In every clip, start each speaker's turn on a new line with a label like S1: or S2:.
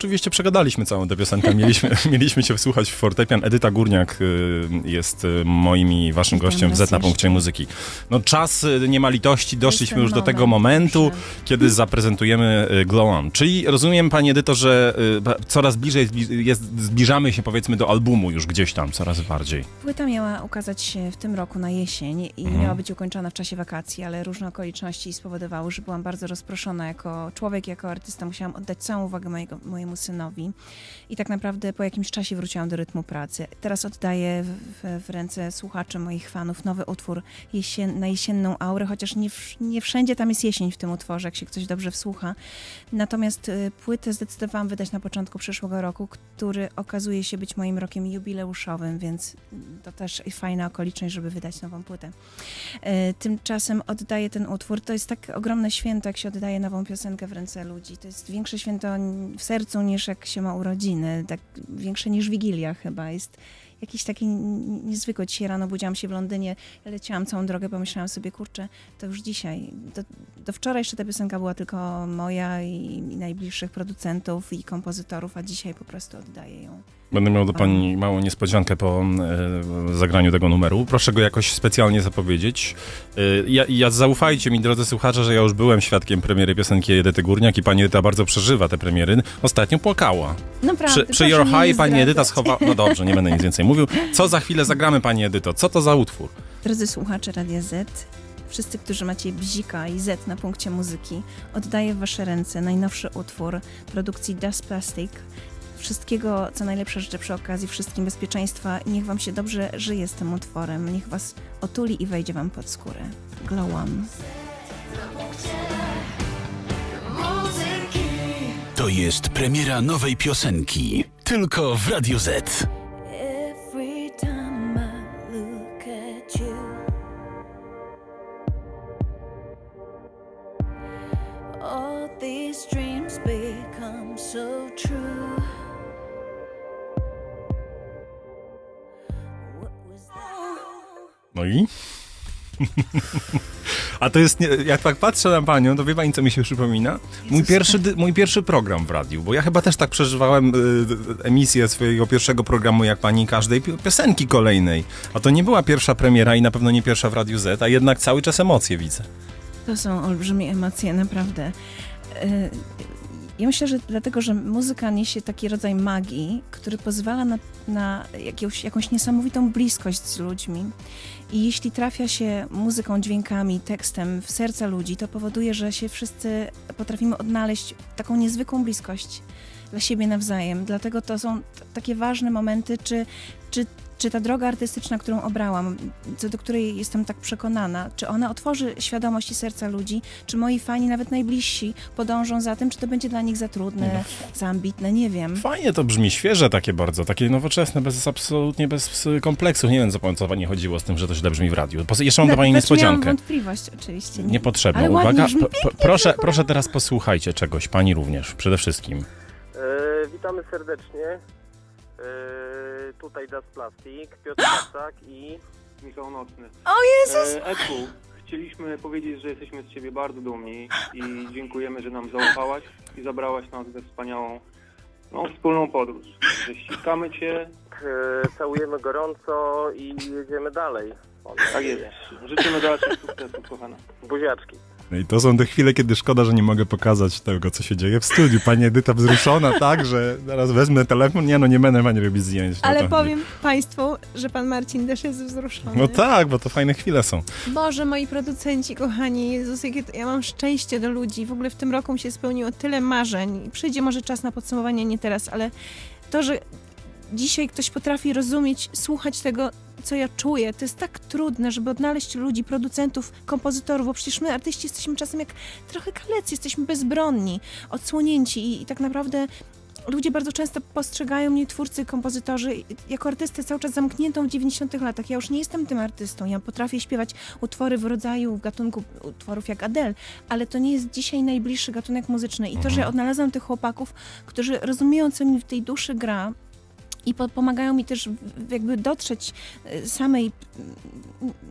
S1: oczywiście przegadaliśmy całą tę piosenkę. Mieliśmy, mieliśmy się wsłuchać w fortepian. Edyta Górniak y, jest y, moim i waszym
S2: Witam
S1: gościem w Z na punkcie muzyki. No czas y, nie ma litości, doszliśmy
S2: Jestem
S1: już do tego momentu, kiedy zaprezentujemy Glow On. Czyli rozumiem, pani Edyto, że coraz bliżej jest, zbliżamy się powiedzmy do albumu już gdzieś tam, coraz bardziej.
S2: Płyta miała ukazać się w tym roku na jesień i
S1: Mhm.
S2: miała być ukończona w czasie wakacji, ale różne okoliczności spowodowały, że byłam bardzo rozproszona jako człowiek, jako artysta. Musiałam oddać całą uwagę mojego, mojemu synowi i tak naprawdę po jakimś czasie wróciłam do rytmu pracy. Teraz oddaję w, w, ręce słuchaczy, moich fanów nowy utwór jesien, na jesienną aurę, chociaż nie, nie wszędzie tam jest jesień w tym utworze, jak się ktoś dobrze wsłucha. Natomiast y, płytę zdecydowałam wydać na początku przyszłego roku, który okazuje się być moim rokiem jubileuszowym, więc to też fajna okoliczność, żeby wydać nową płytę. E, Tymczasem oddaję ten utwór. To jest tak ogromne święto, jak się oddaje nową piosenkę w ręce ludzi. To jest większe święto w sercu niż jak się ma urodziny, tak większe niż Wigilia chyba. Jest jakiś taki niezwykły. Dzisiaj rano budziłam się w Londynie, leciałam całą drogę, pomyślałam sobie, kurczę, to już dzisiaj. Do, do wczoraj jeszcze ta piosenka była tylko moja i, i najbliższych producentów i kompozytorów, a dzisiaj po prostu oddaję ją.
S1: Będę miał do pani małą niespodziankę po e, zagraniu tego numeru. Proszę go jakoś specjalnie zapowiedzieć. E, ja, ja zaufajcie mi, drodzy słuchacze, że ja już byłem świadkiem premiery piosenki Edyty Górniak i pani Edyta bardzo przeżywa te premiery. Ostatnio płakała.
S2: Naprawdę,
S1: Przy, przy
S2: proszę
S1: Your High pani Edyta schowa... No dobrze, nie będę nic więcej mówił. Co za chwilę zagramy pani Edyto? Co to za utwór?
S2: Drodzy słuchacze Radia Z, wszyscy, którzy macie bzika i Z na punkcie muzyki, oddaję w wasze ręce najnowszy utwór produkcji Dust Plastic. Wszystkiego, co najlepsze życzę przy okazji, wszystkim bezpieczeństwa i niech wam się dobrze żyje z tym utworem. Niech was otuli i wejdzie wam pod skórę. Glow on.
S3: To jest premiera nowej piosenki. Tylko w Radio Z.
S1: No i? A to jest, nie, jak tak patrzę na panią, to wie pani, co mi się przypomina? Mój pierwszy, mój pierwszy program w radiu, bo ja chyba też tak przeżywałem y, emisję swojego pierwszego programu, jak pani każdej pi- piosenki kolejnej. A to nie była pierwsza premiera i na pewno nie pierwsza w Radiu Z, a jednak cały czas emocje widzę.
S2: To są olbrzymie emocje, naprawdę. Y, Ja myślę, że dlatego, że muzyka niesie taki rodzaj magii, który pozwala na, na jakąś, jakąś niesamowitą bliskość z ludźmi. I jeśli trafia się muzyką, dźwiękami, tekstem w serca ludzi, to powoduje, że się wszyscy potrafimy odnaleźć taką niezwykłą bliskość dla siebie nawzajem. Dlatego to są takie ważne momenty, czy, czy, czy ta droga artystyczna, którą obrałam, co do której jestem tak przekonana, czy ona otworzy świadomość i serca ludzi, czy moi fani, nawet najbliżsi, podążą za tym, czy to będzie dla nich za trudne, za ambitne, nie wiem.
S1: Fajnie to brzmi, świeże takie bardzo, takie nowoczesne, bez absolutnie bez kompleksów. Nie wiem, co, co pani chodziło z tym, że to źle brzmi w radiu. Jeszcze mam do pani
S2: Znaczy, miałam
S1: niespodziankę.
S2: wątpliwość oczywiście.
S1: Niepotrzebną.
S2: Ładnie
S1: Uwaga, proszę, proszę teraz posłuchajcie czegoś, pani również, przede wszystkim.
S4: Witamy serdecznie. E, tutaj Das Plastik, Piotr Kaczak i
S5: Michał Nocny.
S2: O Jezus!
S5: E, Edku, chcieliśmy powiedzieć, że jesteśmy z Ciebie bardzo dumni i dziękujemy, że nam zaufałaś i zabrałaś nas we wspaniałą no, wspólną podróż. Że ściskamy Cię,
S4: e, całujemy gorąco i jedziemy dalej.
S5: tak jest. Życzymy dalszych sukcesów, kochana.
S4: Buziaczki.
S1: No i to są te chwile, kiedy szkoda, że nie mogę pokazać tego, co się dzieje w studiu. Pani Edyta wzruszona tak, że zaraz wezmę telefon. Nie no, nie będę pani robić zdjęć. No
S6: Ale
S1: to-
S6: powiem Państwu, że Pan Marcin też jest wzruszony.
S1: No tak, bo to fajne chwile są.
S6: Boże, moi producenci, kochani, Jezus, jakie to, ja mam szczęście do ludzi. W ogóle w tym roku mi się spełniło tyle marzeń. Przyjdzie może czas na podsumowanie, nie teraz, ale to, że dzisiaj ktoś potrafi rozumieć, słuchać tego, co ja czuję, to jest tak trudne, żeby odnaleźć ludzi, producentów, kompozytorów, bo przecież my, artyści, jesteśmy czasem jak trochę kalecy, jesteśmy bezbronni, odsłonięci i, i tak naprawdę ludzie bardzo często postrzegają mnie, twórcy, kompozytorzy, jako artystę cały czas zamkniętą w 90 latach. Ja już nie jestem tym artystą. Ja potrafię śpiewać utwory w rodzaju, w gatunku utworów jak Adele, ale to nie jest dzisiaj najbliższy gatunek muzyczny. I to, że odnalazłam tych chłopaków, którzy rozumieją, co mi w tej duszy gra,
S2: i po, pomagają mi też jakby dotrzeć y, samej,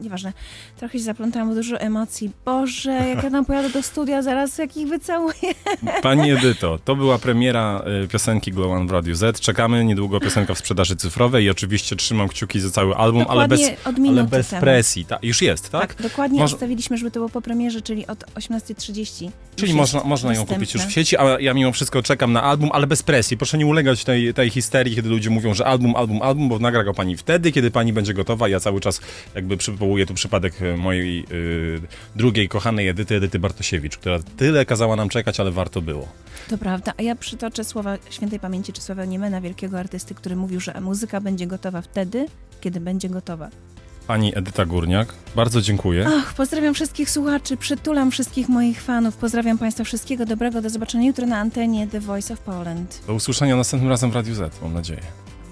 S2: nieważne, trochę się zaplątałam, bo dużo emocji. Boże, jak ja tam pojadę do studia, zaraz jak ich wycałuję.
S1: Pani Edyto, to była premiera y, piosenki Glow One w Radiu Z. Czekamy, niedługo piosenka w sprzedaży cyfrowej i oczywiście trzymam kciuki za cały album, ale bez, ale bez presji. Ta, już jest, tak?
S2: Tak, dokładnie
S1: Może-
S2: ustawiliśmy, żeby to było po premierze, czyli od 18.30.
S1: Czyli można, można ją kupić już w sieci, a ja mimo wszystko czekam na album, ale bez presji. Proszę nie ulegać tej, tej histerii, kiedy ludzie mówią, że album, album, album, bo nagra go pani wtedy, kiedy pani będzie gotowa. Ja cały czas jakby przywołuję tu przypadek e, mojej y, drugiej kochanej Edyty, Edyty Bartosiewicz, która tyle kazała nam czekać, ale warto było.
S2: To prawda, a ja przytoczę słowa świętej pamięci Czesława Niemena, wielkiego artysty, który mówił, że muzyka będzie gotowa wtedy, kiedy będzie gotowa.
S1: Pani Edyta Górniak, bardzo dziękuję.
S2: Ach, pozdrawiam wszystkich słuchaczy, przytulam wszystkich moich fanów, pozdrawiam Państwa wszystkiego dobrego, do zobaczenia jutro na antenie The Voice of Poland.
S1: Do usłyszenia następnym razem w Radiu Z, mam nadzieję.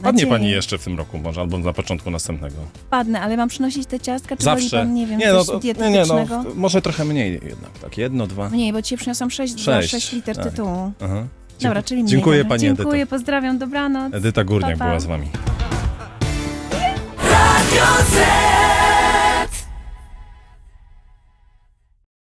S1: Padnie
S2: Nadzieję.
S1: pani jeszcze w tym roku może, albo na początku następnego.
S2: Padnę, ale mam przynosić te ciastka, czy woli
S1: Zawsze.
S2: pan, nie wiem,
S1: nie, no,
S2: coś
S1: to, nie, nie,
S2: dietetycznego?
S1: no, może trochę mniej jednak, tak, jedno, dwa.
S2: Mniej, bo dzisiaj przyniosłam 6,
S1: Sześć,
S2: 6 liter
S1: tak.
S2: tytułu.
S1: Aha.
S2: Dobra, czyli mniej.
S1: Dziękuję
S2: Dobra.
S1: pani
S2: Dziękuję,
S1: Edyto.
S2: pozdrawiam, dobranoc.
S1: Edyta Górniak
S2: Pa, pa.
S1: była z wami.
S7: Radio Z.